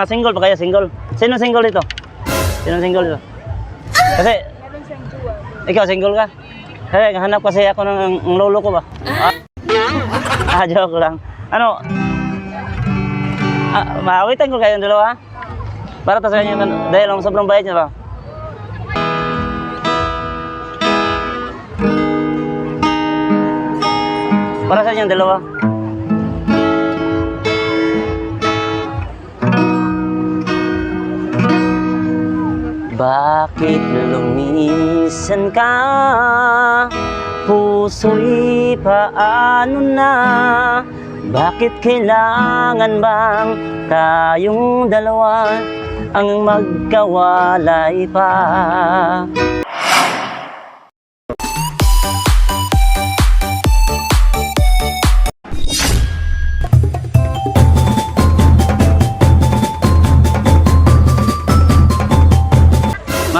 Ah, Single pa kaya? Single? Sino single dito? Sino single dito? Kasi, ikaw single ka? Kasi hanap kasi ako ng, ng lolo ko ba? Ah, ah joke lang. Ano? Ah, maawitan ko kayong dalawa? Para ta sa inyo, man- dahil ang sobrang bayad niya ba? Para sa inyo dalawa? Bakit lumisan ka? Puso'y paano na? Bakit kailangan bang tayong dalawa ang magkawalay pa?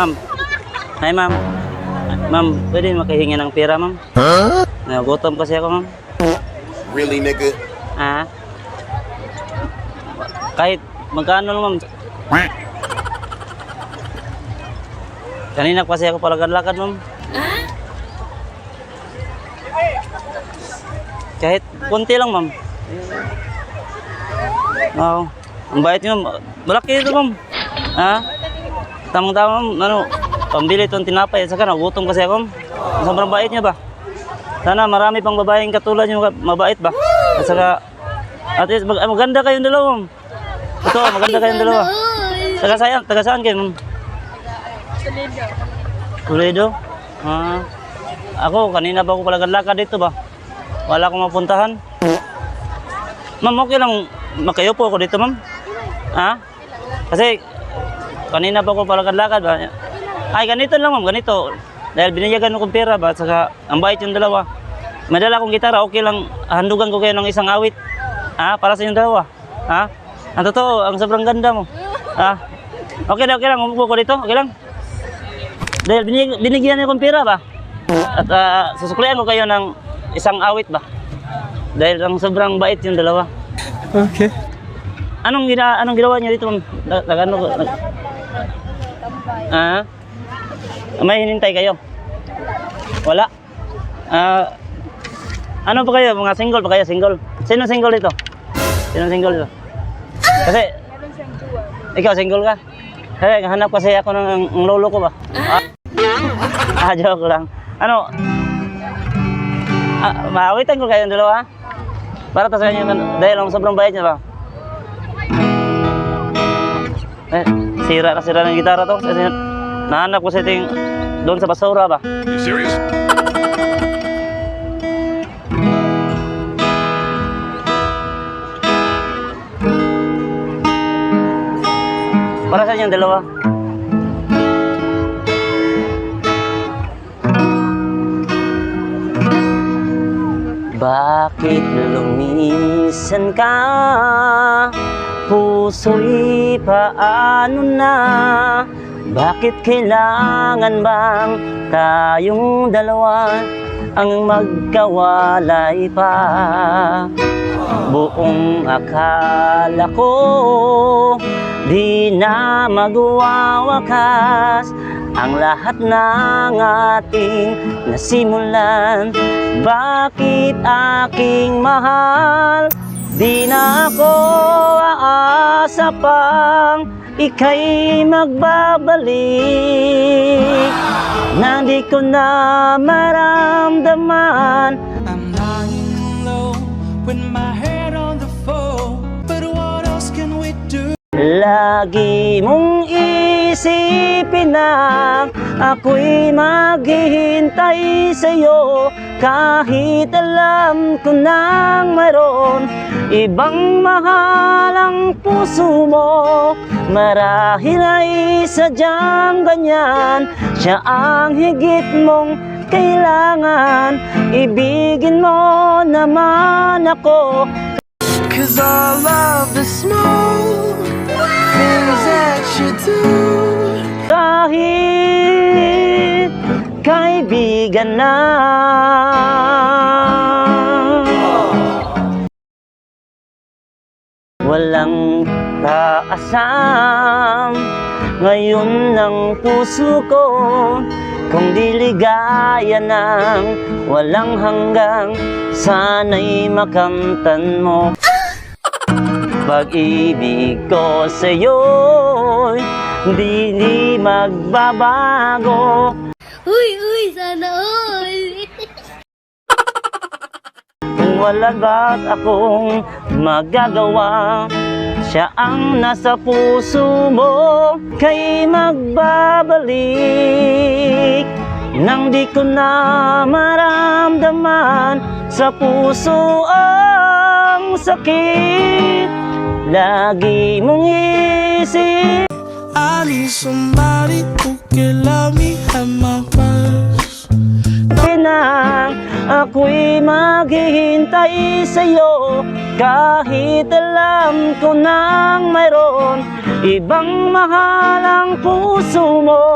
Ma'am. Hi, ma'am. Ma'am, pwede makahinga ng pera, ma'am? Huh? Nagutom kasi ako, ma'am. Really, nigga? Ah. Kahit magkano lang, ma'am. Kanina kasi ako palagad-lakad, ma'am. Kahit konti lang, ma'am. Oo. Ang bait niyo, ma'am. Malaki ito, ma'am. Ha? Tamang-tama, ma'am. Ano, pambili itong tinapay. Saka nagutom kasi ako. Sobrang bait niya ba? Sana marami pang babaeng katulad niyo mabait ba? At saka, at least mag- ah, maganda kayong dalawa. Ito, maganda kayong dalawa. Taga saan, taga saan kayo, ma'am? Toledo. Ah. Ako, kanina ba ako palagad-lakad dito ba? Wala akong mapuntahan. Ma'am, okay lang makayupo ako dito, ma'am? Ha? Kasi, kanina pa ako palagad-lakad ba? Ay, ganito lang, ma'am, ganito. Dahil biniyagan ko ng pera ba? Saka, ang bait yung dalawa. Madala akong gitara, okay lang. Handugan ko kayo ng isang awit. Ha? Para sa inyong dalawa. Ha? Ang totoo, ang sobrang ganda mo. Ha? Okay lang, okay lang. Umupo ko dito, okay lang. Dahil binig, binigyan niyo akong pera ba? At uh, susuklian ko kayo ng isang awit ba? Dahil ang sobrang bait yung dalawa. Okay. Anong gina anong ginawa niyo dito, ma'am? Nag- nag- ano ko- nag- Ah? May hinintay kayo? Wala. Ah, ano pa kayo? Mga single pa kayo? Single? Sino single dito? Sino single dito? Kasi, ikaw single ka? Kasi hanap kasi ako ng, ng lolo ko ba? Ah, ah joke lang. Ano? Ah, maawitan ko kayong dalawa? Para ta sa inyo, man- dahil ang sobrang bayad niya ba? Eh, sira na sira ng gitara to. Kasi nahanap ko sa iting doon sa basura ba? You serious? Para sa inyong dalawa. Bakit lumisan ka? Puso'y paano na? Bakit kailangan bang tayong dalawa ang magkawalay pa? Buong akala ko Di na magwawakas Ang lahat ng ating nasimulan Bakit aking mahal Di na ako aasa pang Ika'y magbabalik. Na di ko na maramdaman. I'm lying low with my Lagi mong isipin na ako'y maghihintay sa'yo. Kahit alam ko nang mayroon Ibang mahal ang puso mo. Marahil ay sadyang ganyan Siya ang higit mong kailangan. Ibigin mo naman ako. Cause all of the small things that you do. kahit kaibigan na. Walang taas Sam Ngayon ng puso ko Kung di ligaya ng walang hanggang Sana'y makamtan mo Pag-ibig ko sa'yo'y Di di magbabago. Uy, uy, sana all. Wala ba't akong magagawa Siya ang nasa puso mo Kay magbabalik. Nang di ko na maramdaman Sa puso ang sakit Lagi mong isip. I need somebody who can love me at my worst. nang ako'y maghihintay sa'yo. Kahit alam ko nang mayroon Ibang mahal ang puso mo.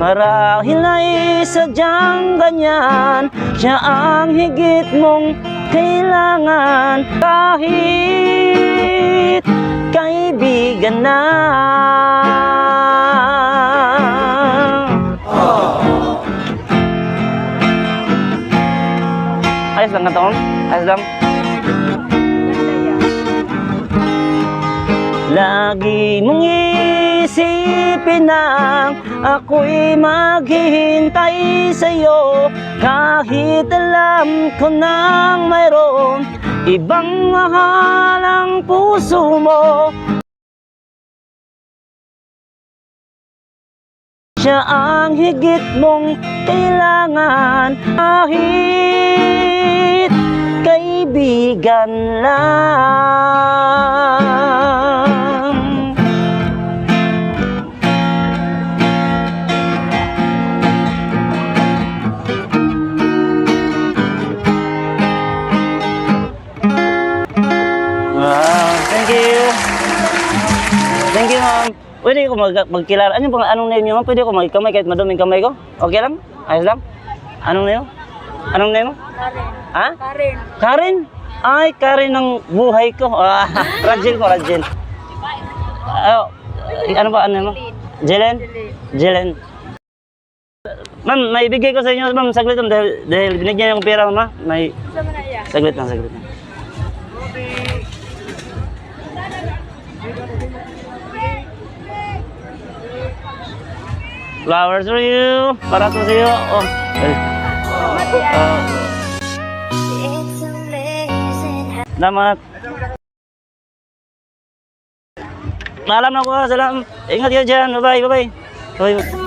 Marahil ay sadyang ganyan Siya ang higit mong kailangan. Kahit kaibigan na Ayos lang kanta mo? Ayos lang? Lagi mong isipin na ako'y maghihintay sa'yo Kahit alam ko nang mayroon Ibang mahal ang puso mo Siya ang higit mong kailangan. Kahit kaibigan lang Pwede ko mag magkilala. Ano bang anong name niyo? Pwede ko magkamay kahit maduming kamay ko? Okay lang? Ayos lang? Anong name? Anong name mo? Karen. Ha? Karen. Karen? Ay, Karen ng buhay ko. Ah, Rajel ko, Rajel. Ah, ano ba, ano mo? Jelen? Jelen. Ma'am, may bigay ko sa inyo, ma'am, saglit ma'am, dahil, dahil binigyan akong pera, ma'am. May, saglit lang, saglit lang. Flowers for you. Para to sa'yo. Oh. Oh. Salamat. Maalam na ko. Salam. Ingat kayo dyan. Bye-bye. Bye-bye. Bye-bye.